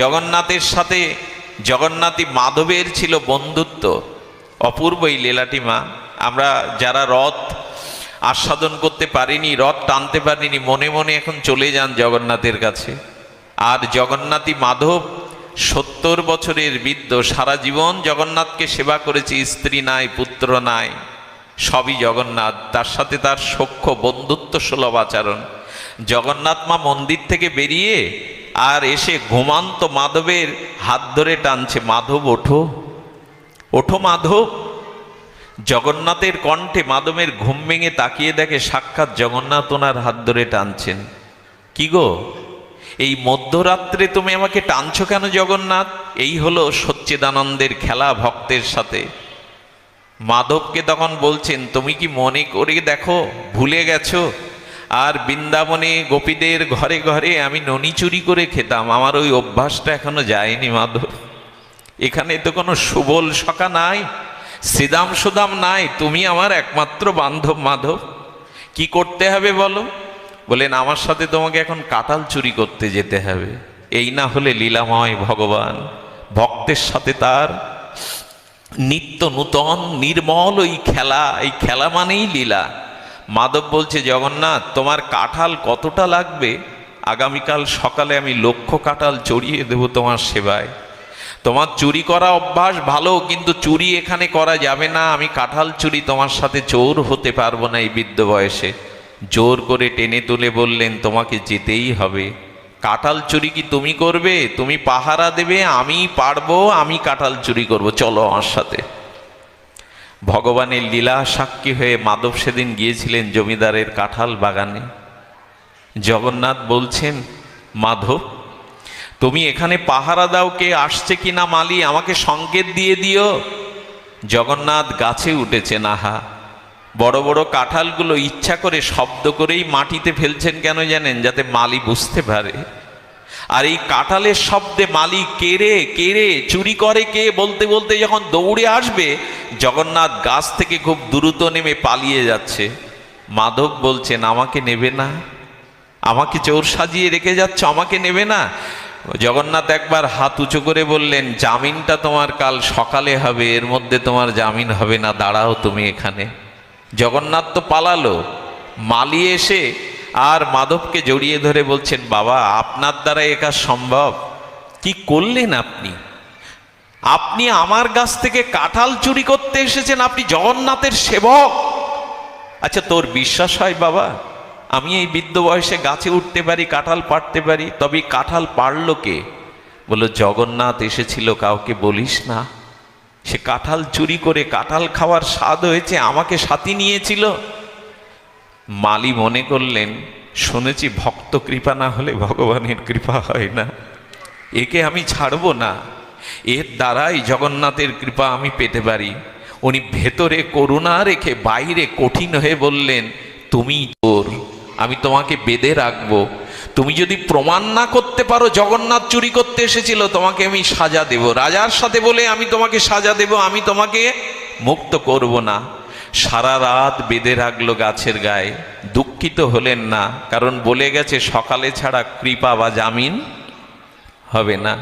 জগন্নাথের সাথে জগন্নাথী মাধবের ছিল বন্ধুত্ব। অপূর্ব এই লীলাটি মা। আমরা যারা রথ আস্বাদন করতে পারিনি, রথ টানতে পারিনি, মনে মনে এখন চলে যান জগন্নাথের কাছে। আর জগন্নাথী মাধব সত্তর বছরের বৃদ্ধ। সারা জীবন জগন্নাথকে সেবা করেছে, স্ত্রী নাই, পুত্র নাই, সবই জগন্নাথ। তার সাথে তার সখ্য বন্ধুত্ব সুলভ আচরণ। জগন্নাথ মা মন্দির থেকে বেরিয়ে আর এসে ঘুমান্ত মাধবের হাত ধরে টানছে, মাধব, ওঠো। ওঠো মাধব। জগন্নাথের কণ্ঠে মাধবের ঘুম ভেঙে তাকিয়ে দেখে সাক্ষাৎ জগন্নাথ ওনার হাত ধরে টানছেন। কি গো, এই মধ্যরাত্রে তুমি আমাকে টানছো কেন জগন্নাথ? এই হলো সচ্চিদানন্দের খেলা ভক্তের সাথে। মাধবকে তখন বলছেন, তুমি কি মনে করে দেখো, ভুলে গেছো? আর বৃন্দাবনে গোপীদের ঘরে ঘরে আমি ননি চুরি করে খেতাম। আমার ওই অভ্যাসটা এখনও যায়নি, মাধব। এখানে তো কোনো সুবল সখা নাই, শ্রীদাম সুদাম নাই, তুমি আমার একমাত্র বান্ধব, মাধব। কি করতে হবে বলো? বলেন, আমার সাথে তোমাকে এখন কাতাল চুরি করতে যেতে হবে। এই না হলে লীলাময় ভগবান, ভক্তের সাথে তার নিত্য নূতন, নির্মল ওই খেলা, এই খেলা মানেই লীলা। মাধব বলছে, জগন্নাথ, তোমার কাঁঠাল কতটা লাগবে? আগামীকাল সকালে আমি লক্ষ কাঁঠাল চড়িয়ে দেব তোমার সেবায়। তোমার চুরি করা অভ্যাস ভালো, কিন্তু চুরি এখানে করা যাবে না। আমি কাঁঠাল চুরি তোমার সাথে চোর হতে পারব না এই বৃদ্ধ বয়সে। জোর করে টেনে তুলে বললেন, তোমাকে যেতেই হবে। কাঁঠাল চুরি কি তুমি করবে? তুমি পাহারা দেবে আমি পারব, আমি কাঁঠাল চুরি করব। চলো আমার সাথে। ভগবানের লীলা সাক্ষী হয়ে মাধব সেদিন গিয়েছিলেন জমিদারের কাঁঠাল বাগানে। জগন্নাথ বলছেন, মাধব, তুমি এখানে পাহারা দাও, কে আসছে কিনা মালি, আমাকে সংকেত দিয়ে দিও। জগন্নাথ গাছে উঠেছেন, আহা, বড় বড় কাঁঠালগুলো ইচ্ছা করে শব্দ করেই মাটিতে ফেলছেন কেন জানেন, যাতে মালি বুঝতে পারে? আর এই কাঁঠালের শব্দে মালি কেড়ে কেড়ে চুরি করে কে? বলতে বলতে যখন দৌড়ে আসবে, জগন্নাথ গাছ থেকে খুব দ্রুত নেমে পালিয়ে যাচ্ছে। মাধব বলছেন, আমাকে নেবে না। আমাকে চোর সাজিয়ে রেখে যাচ্ছ? আমাকে নেবে না? জগন্নাথ একবার হাত উঁচু করে বললেন, জামিনটা তোমার কাল সকালে হবে। এর মধ্যে তোমার জামিন হবে না। দাঁড়াও তুমি এখানে। জগন্নাথ তো পালালো। মালি এসে আর মাধবকে জড়িয়ে ধরে বলছেন, বাবা, আপনার দ্বারা এ কাজ সম্ভব। কি করলেন আপনি? আপনি আমার গাছ থেকে কাঁঠাল চুরি করতে এসেছেন, আপনি জগন্নাথের সেবক। আচ্ছা তোর বিশ্বাস হয় বাবা? আমি এই বৃদ্ধ বয়সে গাছে উঠতে পারি, কাঁঠাল পাড়তে পারি, তবে কাঁঠাল পারল কে? বলল, জগন্নাথ এসেছিল, কাউকে বলিস না। সে কাঁঠাল চুরি করে কাঁঠাল খাওয়ার স্বাদ হয়েছে, আমাকে সাথী নিয়েছিল। মালি মনে করলেন, শুনেছি ভক্ত কৃপা না হলে ভগবানের কৃপা হয় না। একে আমি ছাড়বো না। এর দ্বারাই জগন্নাথের কৃপা আমি পেতে পারি। উনি ভেতরে করুণা রেখে বাইরে কঠিন হয়ে বললেন, তুমি তোর আমি তোমাকে বেঁধে রাখব। তুমি যদি প্রমাণ না করতে পারো জগন্নাথ চুরি করতে এসেছিল, তোমাকে আমি সাজা দেব। রাজার সাথে বলে আমি তোমাকে সাজা দেব, আমি তোমাকে মুক্ত করব না। সারা রাত বেঁধে রাখল গাছের গায়ে। দুঃখিত হলেন না, কারণ বলে গেছে সকালে ছাড়া কৃপা বা জামিন হবে না।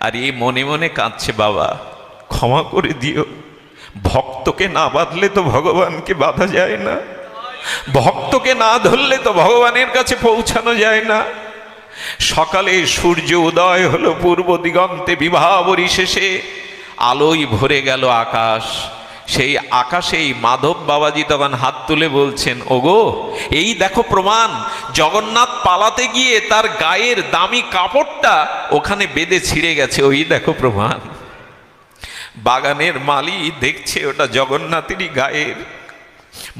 আর এই মনে মনে কাঁদছে বাবা, ক্ষমা করে দিও। ভক্তকে না বাঁধলে তো ভগবানকে বাধা যায় না। ভক্তকে না ধরলে তো ভগবানের কাছে পৌঁছানো যায় না। সকালে সূর্য উদয় হলো পূর্ব দিগন্তে বিবাহবরী শেষে আলোয় ভরে গেল আকাশ। সেই আকাশেই মাধব বাবাজি তখন হাত তুলে বলছেন, ওগো, এই দেখো প্রমাণ, জগন্নাথ পালাতে গিয়ে তার গায়ের দামি কাপড়টা ওখানে বেঁধে ছিঁড়ে গেছে, ওই দেখো প্রমাণ। বাগানের মালি দেখছে ওটা জগন্নাথেরই গায়ের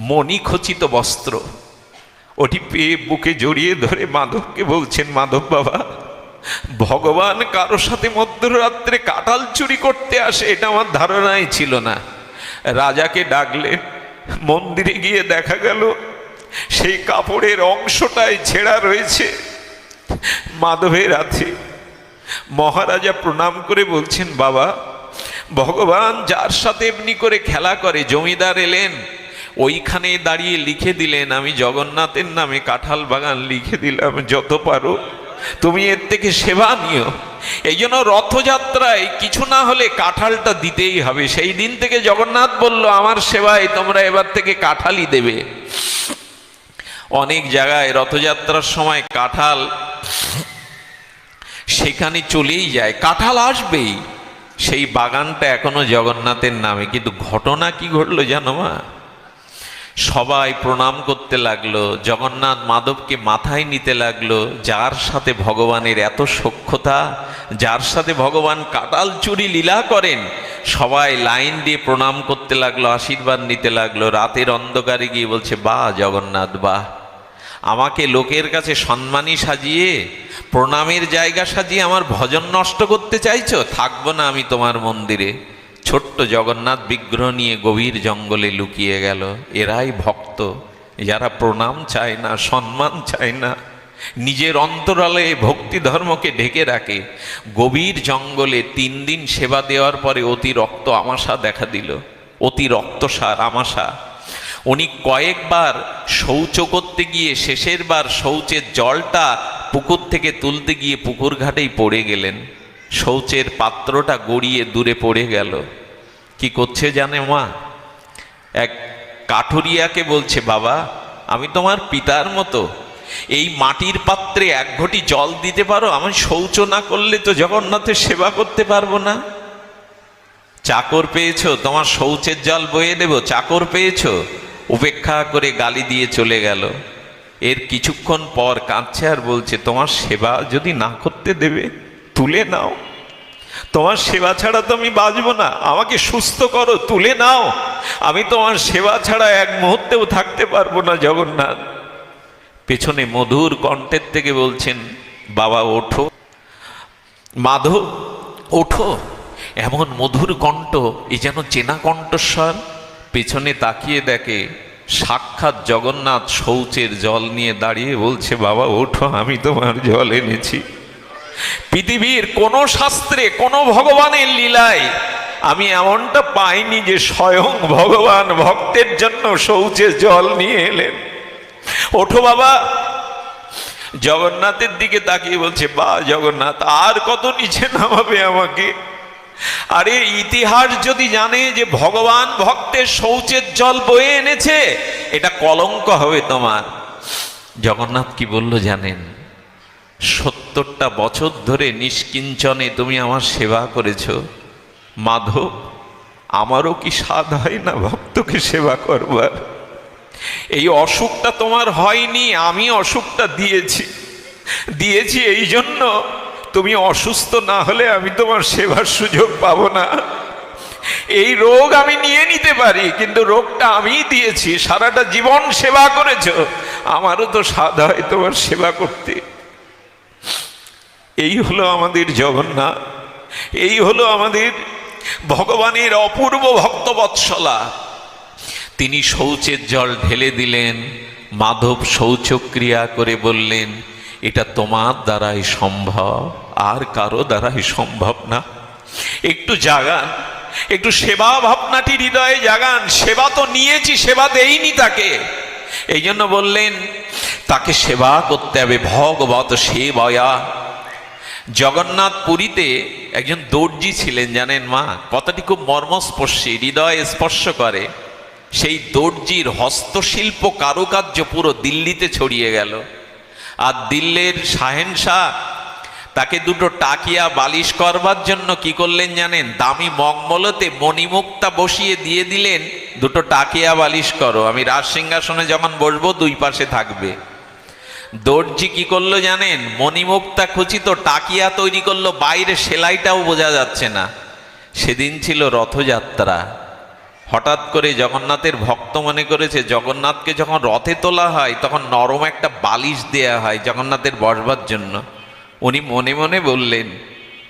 মণিখচিত বস্ত্র। ওটি পেয়ে বুকে জড়িয়ে ধরে মাধবকে বলছেন, মাধব বাবা, ভগবান কারও সাথে মধ্যরাত্রে কাটাল চুরি করতে আসে, এটা আমার ধারণাই ছিল না। রাজাকে ডাকলেন মন্দিরে গিয়ে দেখা গেল সেই কাপড়ের অংশটাই ছেঁড়া রয়েছে। মাধবের আছে মহারাজা প্রণাম করে বলছেন, বাবা, ভগবান যার সাথে এমনি করে খেলা করে, জমিদার এলেন, ওইখানে দাঁড়িয়ে লিখে দিলেন, আমি জগন্নাথের নামে কাঁঠাল বাগান লিখে দিলাম, যত পারো, তুমি এর থেকে সেবা নিও। এই জন্য রথযাত্রায় কিছু না হলে কাঁঠালটা দিতেই হবে। সেই দিন থেকে জগন্নাথ বলল, আমার সেবায় তোমরা এবার থেকে কাঁঠালই দেবে। অনেক জায়গায় রথযাত্রার সময় কাঁঠাল সেখানে চলেই যায়। কাঁঠাল আসবেই। সেই বাগানটা এখনও জগন্নাথের নামে। কিন্তু ঘটনা কি ঘটলো জানো মা? সবাই প্রণাম করতে লাগল, জগন্নাথ মাধবকে মাথায় নিতে লাগল, যার সাথে ভগবানের এত সক্ষতা যার সাথে ভগবান কাটাল চুরি লীলা করেন, সবাই লাইন দিয়ে প্রণাম করতে লাগল, আশীর্বাদ নিতে লাগল, রাতের অন্ধকারে গিয়ে বলছে বাহ জগন্নাথ বাহ আমাকে লোকের কাছে সম্মানী সাজিয়ে, প্রণামের জায়গা সাজিয়ে আমার ভজন নষ্ট করতে চাইছো? থাকব না আমি তোমার মন্দিরে। ছোট্ট জগন্নাথ বিগ্রহ নিয়ে গভীর জঙ্গলে লুকিয়ে গেল। এরাই ভক্ত। যারা প্রণাম চায় না, সম্মান চায় না, নিজের অন্তরালে ভক্তি ধর্মকে ঢেকে রাখে। গভীর জঙ্গলে তিন দিন সেবা দেওয়ার পরে অতি রক্ত আমাশা দেখা দিল। অতি রক্তসার আমাশা। উনি কয়েকবার শৌচ করতে গিয়ে শেষের বার শৌচের জলটা পুকুর থেকে তুলতে গিয়ে পুকুর ঘাটেই পড়ে গেলেন। শৌচের পাত্রটা গড়িয়ে দূরে পড়ে গেল। কি করছে জানে মা? এক কাঠুরিয়াকে বলছে, বাবা, আমি তোমার পিতার মতো। এই মাটির পাত্রে এক ঘটি জল দিতে পারো? আমি শৌচ না করলে তো জগন্নাথের সেবা করতে পারব না। চাকর পেয়েছ? তোমার শৌচের জল বয়ে দেব। চাকর পেয়েছ? উপেক্ষা করে গালি দিয়ে চলে গেল। এর কিছুক্ষণ পর কাঁদছে আর বলছে, তোমার সেবা যদি না করতে দেবে তুলে নাও। তোমার সেবা ছাড়া তো আমি বাঁচবো না। আমাকে সুস্থ করো, তুলে নাও। আমি তোমার সেবা ছাড়া এক মুহূর্তেও থাকতে পারব না, জগন্নাথ। পেছনে মধুর কণ্ঠের থেকে বলছেন, বাবা, ওঠো। মাধব, ওঠো। এমন মধুর কণ্ঠ এই যেন চেনা কণ্ঠস্বর। পেছনে তাকিয়ে দেখে সাক্ষাৎ জগন্নাথ শৌচের জল নিয়ে দাঁড়িয়ে বলছে, বাবা, ওঠো, আমি তোমার জল এনেছি। পৃথিবীর কোনো শাস্ত্রে, কোনো ভগবানের লীলায় আমি এমনটা পাইনি যে স্বয়ং ভগবান ভক্তের জন্য শৌচের জল নিয়ে এলেন। ওঠো বাবা, জগন্নাথের দিকে তাকিয়ে বলছে, বা জগন্নাথ, আর কত নিচে নামাবে আমাকে? আরে, ইতিহাস যদি জানে যে ভগবান ভক্তের শৌচের জল বয়ে এনেছে, এটা কলঙ্ক হবে তোমার। জগন্নাথ কি বলল জানেন? সত্তরটা বছর ধরে নিষ্কিঞ্চনে তুমি আমার সেবা করেছ। মাধব, আমারও কি স্বাদ হয় না ভক্তকে সেবা করবার? এই অসুখটা তোমার হয়নি, আমি অসুখটা দিয়েছি। দিয়েছি এই জন্য তুমি অসুস্থ না হলে আমি তোমার সেবার সুযোগ পাবো না। এই রোগ আমি নিয়ে নিতে পারি, কিন্তু রোগটা আমি দিয়েছি, সারাটা জীবন সেবা করেছ। আমারও তো স্বাদ হয় তোমার সেবা করতে। এই হলো আমাদের জগন্নাথ, এই হলো আমাদের ভগবানের অপূর্ব ভক্তবৎসলা। তিনি শৌচের জল ঢেলে দিলেন, মাধব শৌচক্রিয়া করে বললেন, এটা তোমার দ্বারাই সম্ভব, আর কারও দ্বারাই সম্ভব না। একটু জাগান, একটু সেবা ভাবনাটি হৃদয়ে জাগান, সেবা তো নিয়েছি, সেবা দেইনি তাকে। এই জন্য বললেন, তাকে সেবা করতে হবে, ভগবত সেবয়া। জগন্নাথ পুরীতে একজন দর্জি ছিলেন, জানেন মা? কথাটি খুব মর্মস্পর্শী, হৃদয় স্পর্শ করে। সেই দর্জির হস্তশিল্প কারুকার্য পুরো দিল্লিতে ছড়িয়ে গেল। আর দিল্লির শাহেনশাহ তাকে দুটো টাকিয়া বালিশ করবার জন্য কি করলেন জানেন? দামি মগমলতে মণিমুক্তা বসিয়ে দিয়ে দিলেন, দুটো টাকিয়া বালিশ করো। আমি রাজ সিংহাসনে যখন বসবো, দুই পাশে থাকবে। দর্জি কি করল জানেন? মণিমুক্তা খুচিত টাকিয়া তৈরি করল, বাইরে সেলাইটাও বোঝা যাচ্ছে না। সেদিন ছিল রথযাত্রা। হঠাৎ করে জগন্নাথের ভক্ত মনে করেছে, জগন্নাথকে যখন রথে তোলা হয়, তখন নরম একটা বালিশ দেয়া হয় জগন্নাথের বসবার জন্য। উনি মনে মনে বললেন,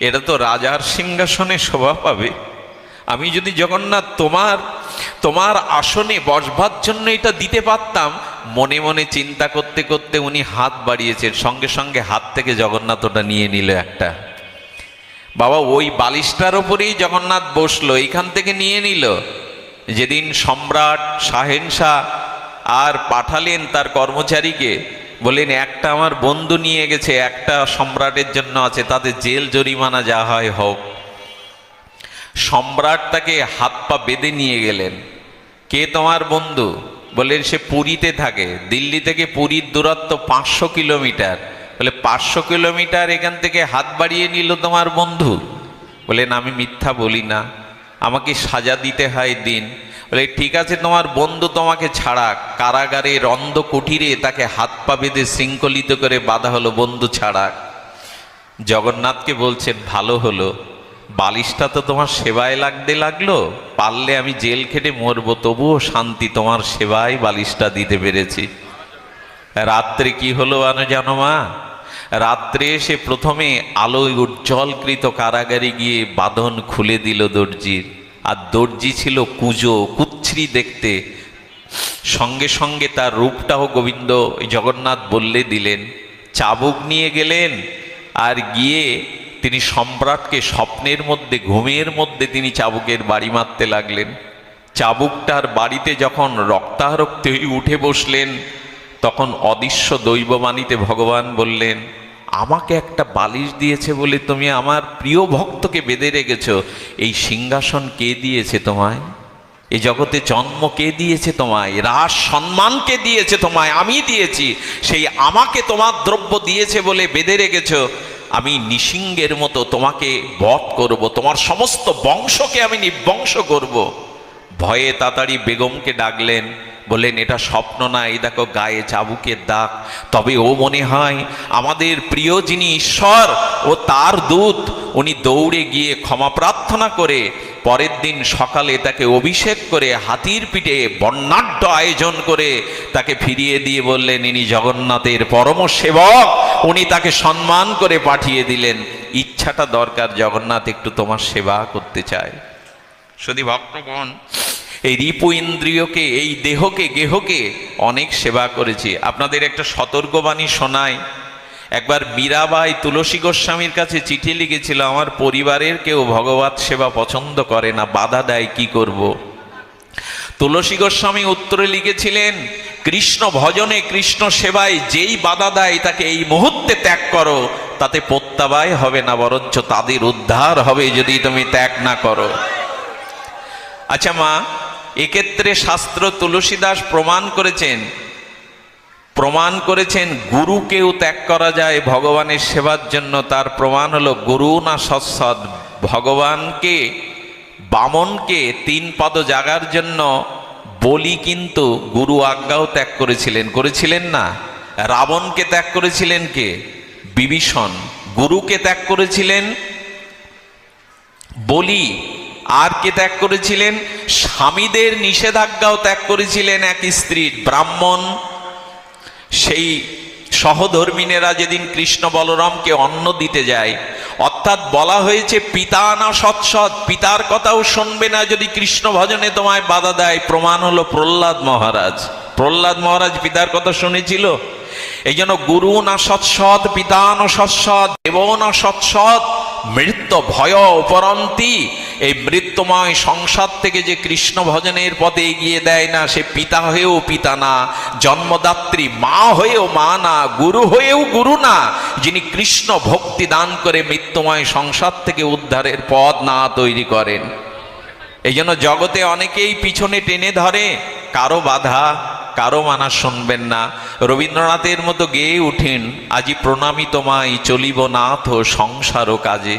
এটা তো রাজার সিংহাসনে শোভা পাবে। আমি যদি জগন্নাথ তোমার তোমার আসনে বসবার জন্য এটা দিতে পারতাম। মনে মনে চিন্তা করতে করতে উনি হাত বাড়িয়েছেন। সঙ্গে সঙ্গে হাত থেকে জগন্নাথ ওটা নিয়ে নিল একটা। বাবা, ওই বালিশটার ওপরেই জগন্নাথ বসল, এইখান থেকে নিয়ে নিল। যেদিন সম্রাট শাহেনশাহ আর পাঠালেন তার কর্মচারীকে, বললেন, একটা আমার বন্ধু নিয়ে গেছে, একটা সম্রাটের জন্য আছে, তাতে জেল জরিমানা যা হয় হোক। সম্রাট তাকে হাত পা বেঁধে নিয়ে গেলেন। কে তোমার বন্ধু? বললেন, সে পুরীতে থাকে। দিল্লি থেকে পুরীর দূরত্ব পাঁচশো কিলোমিটার। বলে, পাঁচশো কিলোমিটার এখান থেকে হাত বাড়িয়ে নিল তোমার বন্ধু? বলেন আমি মিথ্যা বলি না। আমাকে সাজা দিতে হয় দিন। বলে, ঠিক আছে, তোমার বন্ধু তোমাকে ছাড়া কারাগারে রন্ধ কুঠিরে তাকে হাত পা বেঁধে শৃঙ্খলিত করে বাধা হলো, বন্ধু ছাড়া জগন্নাথকে বলছেন, ভালো হলো। বালিশটা তো তোমার সেবায় লাগতে লাগল, পারলে আমি জেল খেটে মরবো, তবুও শান্তি তোমার সেবায় বালিশটা দিতে পেরেছি। রাত্রে কি হলো আনো জানো মা? রাত্রে এসে প্রথমে আলোয় উজ্জ্বলকৃত কারাগারে গিয়ে বাঁধন খুলে দিল দর্জির। আর দর্জি ছিল কুজো, কুচ্ছরি দেখতে। সঙ্গে সঙ্গে তার রূপটাও গোবিন্দ জগন্নাথ বললে দিলেন, চাবুক নিয়ে গেলেন, আর গিয়ে তিনি সম্রাটকে স্বপ্নের মধ্যে, ঘুমের মধ্যে তিনি চাবুকের বাড়ি মারতে লাগলেন। চাবুকটার বাড়িতে যখন রক্তারক্ত হয়ে উঠে বসলেন, তখন অদৃশ্য দৈববাণীতে ভগবান বললেন, আমাকে একটা বালিশ দিয়েছে বলে তুমি আমার প্রিয় ভক্তকে বেঁধে রেখেছ। এই সিংহাসন কে দিয়েছে তোমায়? এই জগতে জন্ম কে দিয়েছে তোমায়? রাস সম্মান কে দিয়েছে তোমায়? আমি দিয়েছি। সেই আমাকে তোমার দ্রব্য দিয়েছে বলে বেঁধে রেখেছ। আমি নিসিংহের মতো তোমাকে বধ করব, তোমার সমস্ত বংশকে আমি নিবংশ করব। ভয়ে তাড়াতাড়ি বেগমকে ডাকলেন বললেন, এটা স্বপ্ন না, এই দেখো গায়ে চাবুকের দাগ। তবে ও মনে হয় আমাদের প্রিয় যিনি ঈশ্বর ও তার দূত, উনি দৌড়ে গিয়ে ক্ষমা প্রার্থনা করে পরের দিন সকালে তাকে অভিষেক করে হাতির পিঠে বর্ণাঢ্য আয়োজন করে তাকে ফিরিয়ে দিয়ে বললেন, ইনি জগন্নাথের পরম সেবক। উনি তাকে সম্মান করে পাঠিয়ে দিলেন। ইচ্ছাটা দরকার, জগন্নাথ একটু তোমার সেবা করতে চায়। শুধু ভক্তগণ এই রিপু ইন্দ্রিয়কে, এই দেহকে, গেহকে অনেক সেবা করেছি। আপনাদের একটা সতর্কবাণী শোনায় একবার মীরাবাই তুলসী গোস্বামীর কাছে চিঠি লিখেছিল, আমার পরিবারের কেউ ভগবত সেবা পছন্দ করে না, বাধা দেয়, কি করব। তুলসী গোস্বামী উত্তরে লিখেছিলেন, কৃষ্ণ ভজনে কৃষ্ণ সেবায়, যেই বাধা দেয়, তাকে এই মুহূর্তে ত্যাগ করো। তাতে প্রত্যাবায় হবে না, বরঞ্চ তাদের উদ্ধার হবে যদি তুমি ত্যাগ না করো। আচ্ছা মা এক্ষেত্রে শাস্ত্র তুলসীদাস প্রমাণ করেছেন প্রমাণ করেছেন গুরুকেও ত্যাগ করা যায় ভগবানের সেবার জন্য। তার প্রমাণ হলো, গুরু না সৎসৎ, ভগবানকে, বামনকে তিন পদ জাগার জন্য বলি কিন্তু গুরু আজ্ঞাও ত্যাগ করেছিলেন। করেছিলেন না? রাবণকে ত্যাগ করেছিলেন কে? বিভীষণ। গুরুকে ত্যাগ করেছিলেন বলি। আর কে ত্যাগ করেছিলেন? স্বামীদের নিষেধাজ্ঞাও ত্যাগ করেছিলেন এক স্ত্রীর ব্রাহ্মণ। সেই সহধর্মিনেরা যেদিন কৃষ্ণ বলরামকে অন্ন দিতে যায়, অর্থাৎ বলা হয়েছে, পিতা না সৎসৎ পিতার কথাও শুনবে না যদি কৃষ্ণ ভজনে তোমায় বাধা দেয়। প্রমাণ হলো প্রহ্লাদ মহারাজ। প্রহ্লাদ মহারাজ পিতার কথা শুনেছিল? এই জন্য গুরু না সৎসৎ পিতা না সৎসৎ দেব না সৎসৎ মৃত্যু ভয় উপরন্তি। এই মৃত্যুময় সংসার থেকে যে কৃষ্ণ ভজনের পথে এগিয়ে দেয় না, সে পিতা হয়েও পিতা না, জন্মদাত্রী মা হয়েও মা না, গুরু হয়েও গুরু না, যিনি কৃষ্ণ ভক্তি দান করে মৃত্যুময় সংসার থেকে উদ্ধারের পথ না তৈরি করেন। এই জন্য জগতে অনেকেই পিছনে টেনে ধরে, কারও বাধা কারও মানা শুনবেন না। রবীন্দ্রনাথের মতো গেয়ে উঠেন, আজি প্রণামী তোমায়, চলিব নাথ সংসার ও কাজে।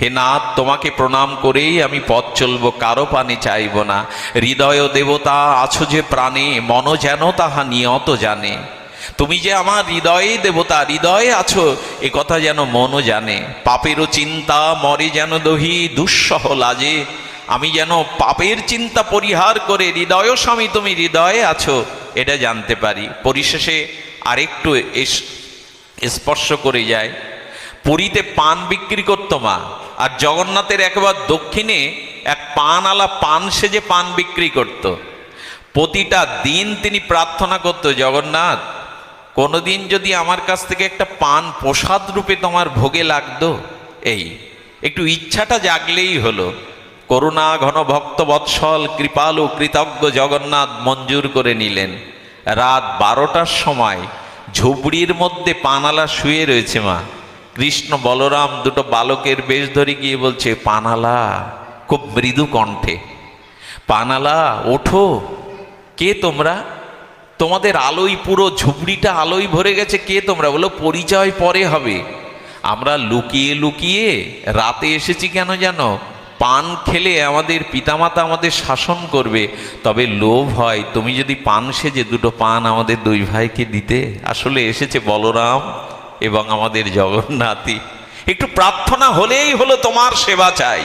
হে নাথ, তোমাকে প্রণাম করেই আমি পথ চলব, কারও পানে চাইব না। হৃদয় দেবতা আছো যে প্রাণে মন যেন তাহা নিয়ত জানে। তুমি যে আমার হৃদয়ে দেবতা, হৃদয়ে আছো, এ কথা যেন মনও জানে। পাপেরও চিন্তা, মরে যেন দহি, দুঃসহ লাজে। আমি যেন পাপের চিন্তা পরিহার করে হৃদয় স্বামী, তুমি হৃদয়ে আছো, এটা জানতে পারি। পরিশেষে আরেকটু স্পর্শ করে যায় পুরীতে পান বিক্রি করতো মা, আর জগন্নাথের একেবারে দক্ষিণে এক পানওয়ালা পান সেজে পান বিক্রি করত। প্রতিটা দিন তিনি প্রার্থনা করতো, জগন্নাথ, কোনোদিন যদি আমার কাছ থেকে একটা পান প্রসাদ রূপে তোমার ভোগে লাগতো? এই, একটু ইচ্ছাটা জাগলেই হলো। করুণা ঘন ভক্ত বৎসল, কৃপালু কৃতজ্ঞ জগন্নাথ মঞ্জুর করে নিলেন। রাত বারোটার সময় ঝুবড়ির মধ্যে পানালা শুয়ে রয়েছে মা। কৃষ্ণ বলরাম দুটো বালকের বেশ ধরে গিয়ে বলছে, পানালা, খুব মৃদু কণ্ঠে। পানালা, ওঠো। কে তোমরা? তোমাদের আলোই পুরো ঝুপড়িটা আলোই ভরে গেছে, কে তোমরা? বলো, পরিচয় পরে হবে। আমরা লুকিয়ে লুকিয়ে রাতে এসেছি কেন জানো? পান খেলে আমাদের পিতামাতা আমাদের শাসন করবে, তবে লোভ হয়। তুমি যদি পান সেজে দুটো পান আমাদের দুই ভাইকে দিতে, আসলে এসেছে বলরাম এবং আমাদের জগন্নাথই। একটু প্রার্থনা হলেই হলো তোমার সেবা চাই।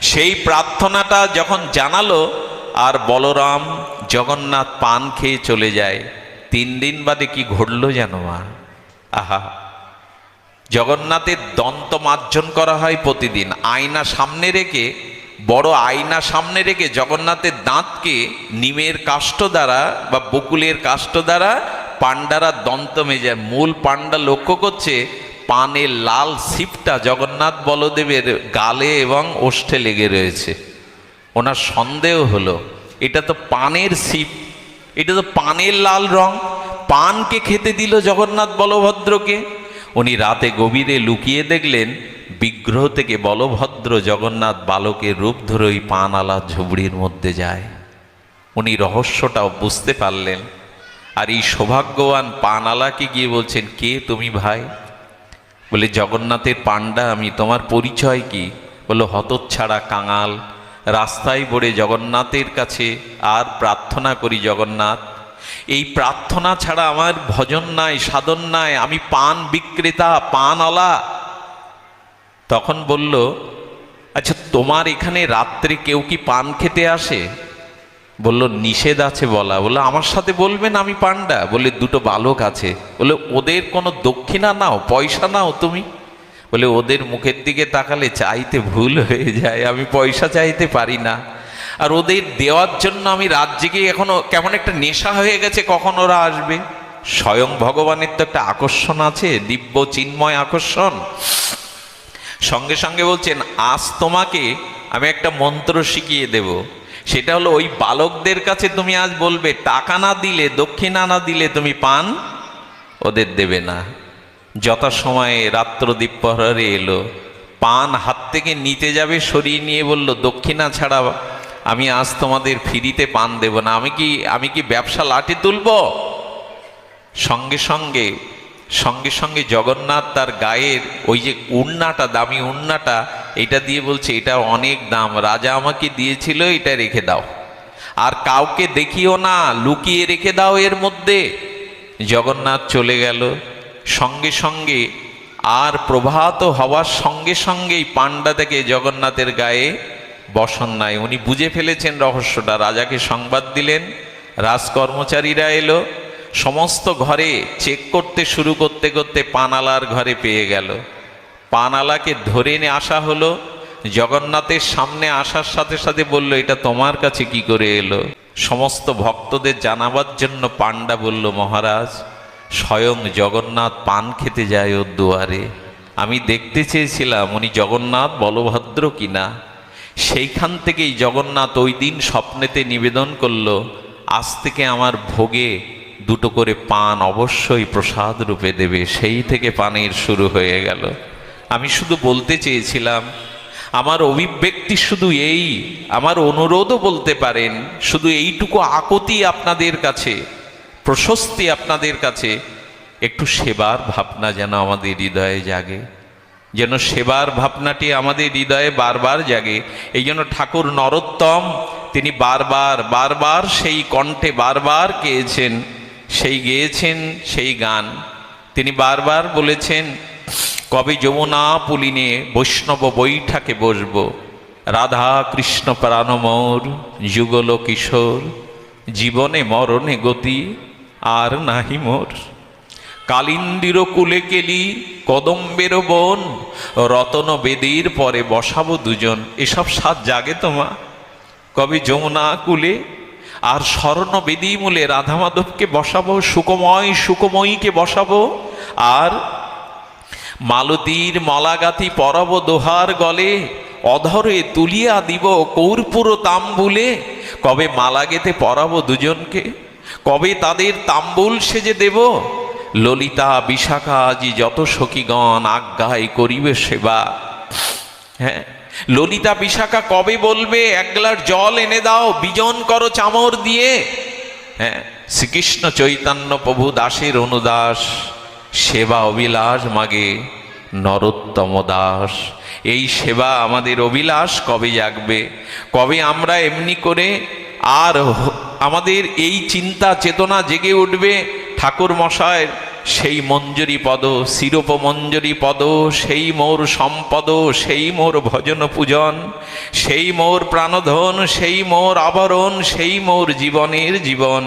সেই প্রার্থনাটা যখন জানালো, আর বলরাম জগন্নাথ পান খেয়ে চলে যায়। তিন দিন বাদে কি ঘটলো জানো মা? আহা! জগন্নাথের দন্ত মার্জন করা হয় প্রতিদিন। আয়না সামনে রেখে, বড় আয়না সামনে রেখে জগন্নাথের দাঁতকে নিমের কাষ্ঠ দ্বারা বা বকুলের কাষ্ঠ দ্বারা পাণ্ডারা দন্ত মেজে, মূল পাণ্ডা লক্ষ্য করছে পানের লাল সিপটা জগন্নাথ বলদেবের গালে এবং ওষ্ঠে লেগে রয়েছে। ওনার সন্দেহ হলো, এটা তো পানের সিপ এটা তো পানের লাল রং, পানকে খেতে দিল জগন্নাথ বলভদ্রকে। উনি রাতে গভীরে লুকিয়ে দেখলেন বিগ্রহ থেকে বলভদ্র জগন্নাথ বালকের রূপ ধরে ওই পান আলা ঝুবড়ির মধ্যে যায়। উনি রহস্যটাও বুঝতে পারলেন। আর এই সৌভাগ্যবান পানালাকে গিয়ে বলছেন, কে তুমি ভাই? বলে, জগন্নাথের পাণ্ডা, আমি তোমার পরিচয় কি? বলল হতচ্ছাড়া কাঙাল। রাস্তায় পড়ে জগন্নাথের কাছে আর প্রার্থনা করি জগন্নাথ এই প্রার্থনা ছাড়া আমার ভজন নাই, সাধন নাই, আমি পান বিক্রেতা, পানওয়ালা। তখন বলল আচ্ছা তোমার এখানে রাত্রে কেউ কি পান খেতে আসে? বলল, নিষেধ আছে বলা। বলল, আমার সাথে বলবেন আমি পান্ডা বলে দুটো বালক আছে। বলে ওদের কোনো দক্ষিণা নাও, পয়সা নাও তুমি? বলে ওদের মুখের দিকে তাকালে চাইতে ভুল হয়ে যায়, আমি পয়সা চাইতে পারি না। আর ওদের দেওয়ার জন্য আমি রাত জেগে এখনও কেমন একটা নেশা হয়ে গেছে, কখন ওরা আসবে? স্বয়ং ভগবানের তো একটা আকর্ষণ আছে, দিব্য চিন্ময় আকর্ষণ। সঙ্গে সঙ্গে বলছেন, আজ তোমাকে আমি একটা মন্ত্র শিখিয়ে দেব। সেটা হলো, ওই বালকদের কাছে তুমি আজ বলবে, টাকা না দিলে, দক্ষিণা না দিলে তুমি পান, ওদের দেবে না। যথাসময়ে রাত্র দ্বীপহরে এলো, পান হাত থেকে নিতে যাবে, সরিয়ে নিয়ে বলল, দক্ষিণা ছাড়া আমি আজ তোমাদের ফিরিতে পান দেব না। আমি কি আমি কি ব্যবসা লাঠি তুলব? সঙ্গে সঙ্গে সঙ্গে সঙ্গে জগন্নাথ তার গায়ের ওই যে উন্নাটা, দামি উন্নাটা, এটা দিয়ে বলছে, এটা অনেক দাম, রাজা আমাকে দিয়েছিল, এটা রেখে দাও। আর কাউকে দেখিও না, লুকিয়ে রেখে দাও এর মধ্যে। জগন্নাথ চলে গেল। সঙ্গে সঙ্গে, আর প্রভাত হওয়ার সঙ্গে সঙ্গেই পাণ্ডা থেকে জগন্নাথের গায়ে বসন নাই। উনি বুঝে ফেলেছেন রহস্যটা। রাজাকে সংবাদ দিলেন, রাজকর্মচারীরা এলো, সমস্ত ঘরে চেক করতে শুরু করতে করতে পানালার ঘরে পেয়ে গেল। পানালাকে ধরে নিয়ে আসা হলো, জগন্নাথের সামনে আসার সাথে সাথে বলল, এটা তোমার কাছে কি করে এলো? সমস্ত ভক্তদের জানাবার জন্য পাণ্ডা বলল, মহারাজ, স্বয়ং জগন্নাথ পান খেতে যায় ওর দুয়ারে। আমি দেখতে চেয়েছিলাম, উনি জগন্নাথ বলভদ্র কিনা? সেইখান থেকেই জগন্নাথ ওই দিন স্বপ্নেতে নিবেদন করল, আজ থেকে আমার ভোগে দুটো করে পান অবশ্যই প্রসাদ রূপে দেবে। সেই থেকে পানের শুরু হয়ে গেল। আমি শুধু বলতে চেয়েছিলাম, আমার অভিব্যক্তি শুধু এই, আমার অনুরোধও বলতে পারেন, শুধু এইটুকু আকতি আপনাদের কাছে, প্রশস্তি আপনাদের কাছে, একটু সেবার ভাবনা যেন আমাদের হৃদয়ে জাগে। যেন সেবার ভাবনাটি আমাদের হৃদয়ে বারবার জাগে। এই জন্য ঠাকুর নরোত্তম, তিনি বারবার বারবার সেই কণ্ঠে বারবার গেয়েছেন, সেই গেয়েছেন সেই গান। তিনি বারবার বলেছেন, কবে যমুনা পুলিনে বৈষ্ণব বৈঠাকে বসব। রাধা কৃষ্ণ প্রাণমোর যুগল কিশোর। জীবনে মরণে গতি আর নাহি মোর। কালিন্দির কুলে কেলি, কদম্বের বন, রতন বেদির পরে বসাবো দুজন। এসব সাত জাগে তোমা কবে যমুনা কুলে আর স্বর্ণ বেদি মূলে রাধা মাধবকে বসাবো, সুকময় সুকময়ীকে বসাবো, আর মালতীর মলাগাতি পরব দোহার গলে, অধরে তুলিয়া দিব কৌরপুর তাম্বুলে। কবে মালা গেতে পরাবো দুজনকে, কবে তাদের তাম্বুল সেজে দেব ললিতা বিশাখা আজি যত সখীগণ আজ্ঞায় করিবে সেবা। হ্যাঁ ললিতা বিশাখা কবে বলবে এক গ্লাস জল এনে দাও, বিজন করো চামর দিয়ে। হ্যাঁ শ্রীকৃষ্ণ চৈতন্য প্রভু দাসের অনুদাস, সেবা অবিলাস মাগে নরোত্তম দাস। এই সেবা আমাদের অভিলাষ কবে জাগবে? কবে আমরা এমনি করে আর আমাদের এই চিন্তা চেতনা জেগে উঠবে? ঠাকুর মশায়ের সেই মঞ্জুরি পদ শিরোপ মঞ্জুরি পদ সেই মোর সম্পদ সেই মোর ভজন পূজন সেই মোর প্রাণধন সেই মোর আবরণ সেই মোর জীবনের জীবন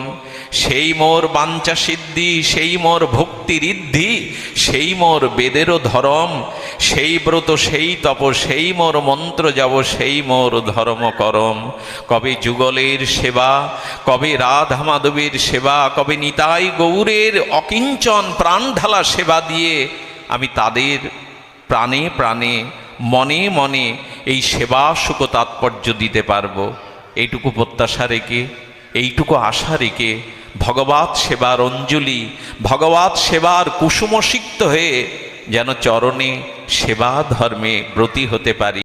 সেই মোর বাঞ্চা সিদ্ধি সেই মোর ভক্তি ঋদ্ধি সেই মোর বেদেরও ধরম সেই ব্রত সেই তপ সেই মোর মন্ত্র যাব সেই মোর ধর্ম করম কবে যুগলের সেবা কবে রাধা মাধবের সেবা কবে নিতাই গৌরের অকিঞ্চন প্রাণ ঢালা সেবা দিয়ে আমি তাদের প্রাণে প্রাণে মনে মনে এই সেবা সুখ তাৎপর্য দিতে পারব। এইটুকু প্রত্যাশা রেখে, এইটুকু আশা রেখে ভগবত সেবার অঞ্জলি, ভগবত সেবার কুসুমসিক্ত হয়ে যেন চরণে সেবা ধর্মে ব্রতী হতে পারি।